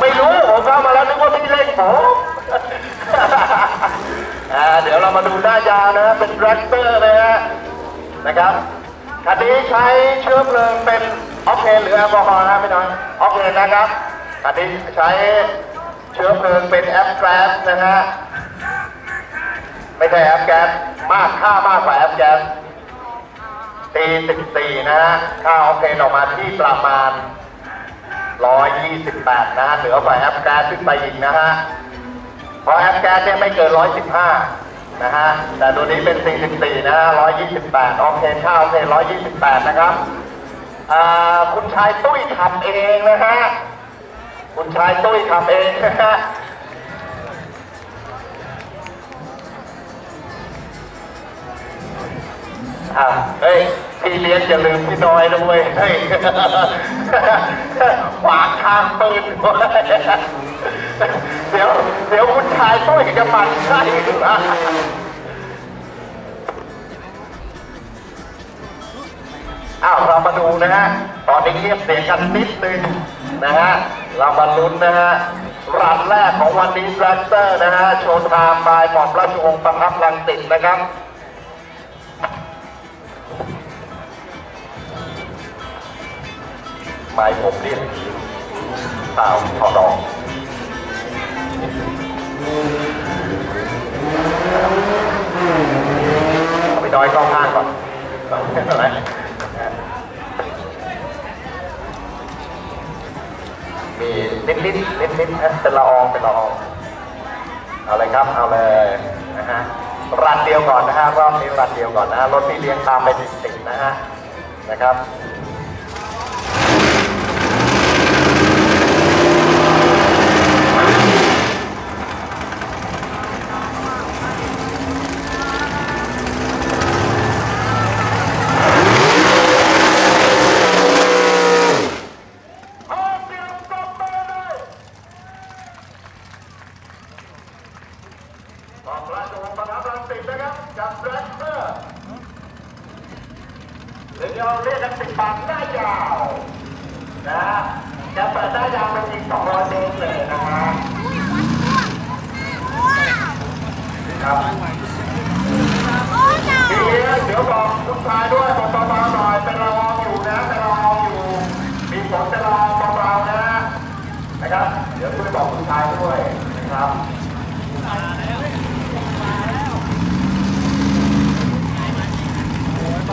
ไม่รู้ผมอ่าเล่นผมเดี๋ยวเรามาดูหน้ายานะเป็นแรคเตอร์นะฮะนะครับคันนี้ใช้เชื้อเพลิงเป็นออกเทนหรือแอลกอฮอล์นะพี่น้องออกเทนนะครับคันนี้ใช้เชื้อเพลิงเป็นแอปแก๊สนะฮะไม่ใช่แอปแก๊สมากค่ามากกว่าแอปแก๊สตี14นะฮะค่าออกเทนออกมาที่ประมาณ 18 นะฮะเหนือกว่าแอปแก๊สขึ้นไปอีกนะฮะเพราะแอปแก๊สเนี่ยไม่เกิน 115 นะฮะ แต่ตัวนี้เป็น 44 นะฮะ 128ออเทนค่าอเทน128 นะครับคุณชายตุ้ยขับเองนะฮะ คุณชายตุ้ยขับเองนะฮะอะเฮ้ยพี่เลี้ยงอย่าลืมพี่น้อยนะเว้ยเฮ้ยางทางปืนเดี๋ยวเดี๋ยวคุณชายตุ้ยจะมันไส้นะอ้าวเรามาดูนะฮะ ตอนนี้เงียบเสียงกันนิดนึงนะฮะ เรามาลุ้นนะฮะรันแรกของวันนี้แรปเตอร์นะฮะ โชว์ไทม์บายหม่อมราชวงศ์ประทับรังสิตนะครับไม้ผมเรียก ตาวทอดองเอาไปดอยกล้องข้างก่อนเป็นไรมีนิดนิดนิดนิดนะเป็นละอองเป็นละอองเอาเลยครับเอาเลยนะฮะรันเดียวก่อนนะฮะรอบนี้รันเดียวก่อนนะฮะรถพี่เลี้ยงตามไปติดๆนะฮะนะครับ เอาเตรียมตบมือเลยขอบราชวงศ์ประทับรังสิตนะครับกับแรปเตอร์ห รือเราเรียกกันติดปากหน้ายาวนะจะเปิดหน้ายาวเป็นอีก200เมตรเลยนะฮะครับทีนี้เดี๋ยวบอกคุณชายด้วยบอกเบาๆหน่อยเป็นละองอยู่นะเป็นละองอยู่ มีฝนเป็นละอองเบาๆนะนะครับ เดี๋ยวช่วยบอกคุณชายด้วยนะครับ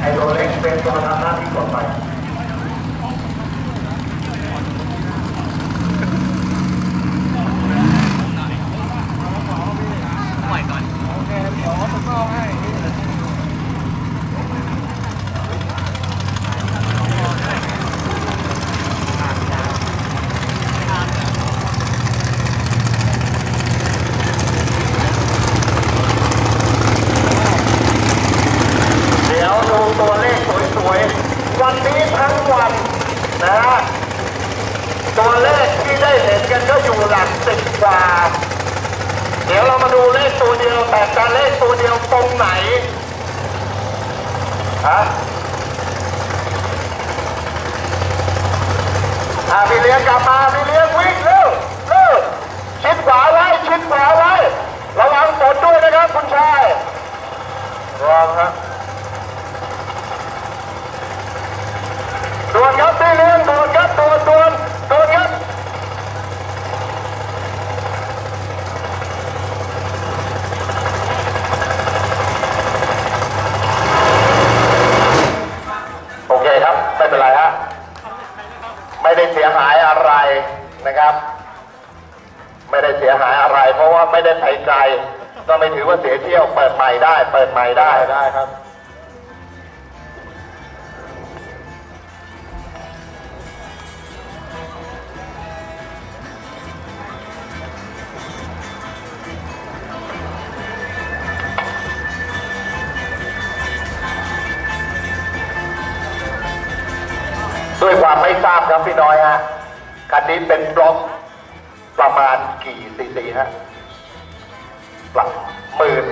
ไอ้ตัวเล็กเป็นตัวทำหน้าที่กดไป เดี๋ยวดูตัวเลขสวยๆ วันนี้ ทั้งวันนะฮะตัวเลขที่ได้เห็นกันก็อยู่หลักสิบกว่า เดี๋ยวเรามาดูเลขตัวเดียวแต่การเลขตัวเดียวตรงไหนฮะอ่าพี่เลี้ยงกลับมาพี่เลี้ยงวิ่งเร็วเร็วชิดขวาไว้ชิดขวาไว้ ระวังฝนด้วยนะครับคุณชายระวังฮะ ด่วนครับพี่เลี้ยงด่วนครับด่วนด่วนด่วนครับโอเคครับ ไม่เป็นไรฮะ ไม่ได้เสียหายอะไร นะครับ ไม่ได้เสียหายอะไร เพราะว่าไม่ได้ไปไกลก็ไม่ถือว่าเสียเที่ยวเปิดใหม่ได้ เปิดใหม่ได้ได้ครับด้วยความไม่ทราบครับพี่น้อยฮะ คันนี้เป็นบล็อกประมาณกี่ซีซีฮะหลักหมื่น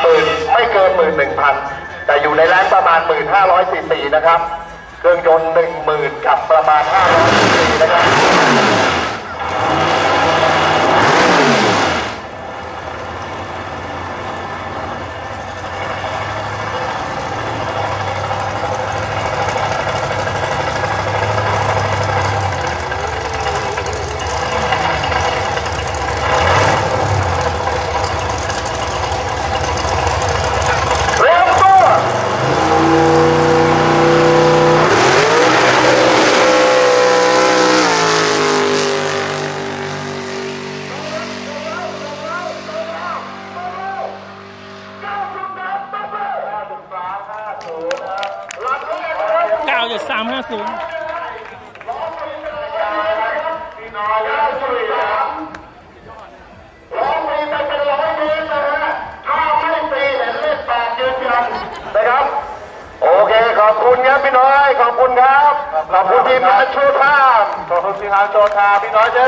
หมื่นไม่เกินหมื่นหนึ่งพันแต่อยู่ในแรงประมาณหมื่นห้าร้อยซีซีนะครับ เครื่องยนต์หนึ่งหมื่นกับประมาณห้าร้อยซีซีนะครับ เร็วตัว เก้าเจ็ดสามห้าศูนย์รองเพลงไปเป็นร้อยเพลงนะฮะถ้าไม่ตีเห็นเลขแปดยืนยันนะครับ โอเค ขอบคุณครับพี่น้อย ขอบคุณครับ ขอบคุณทีมงานโชว์ท่าขอบคุณทีมงานโชว์ท่าพี่น้อยเจ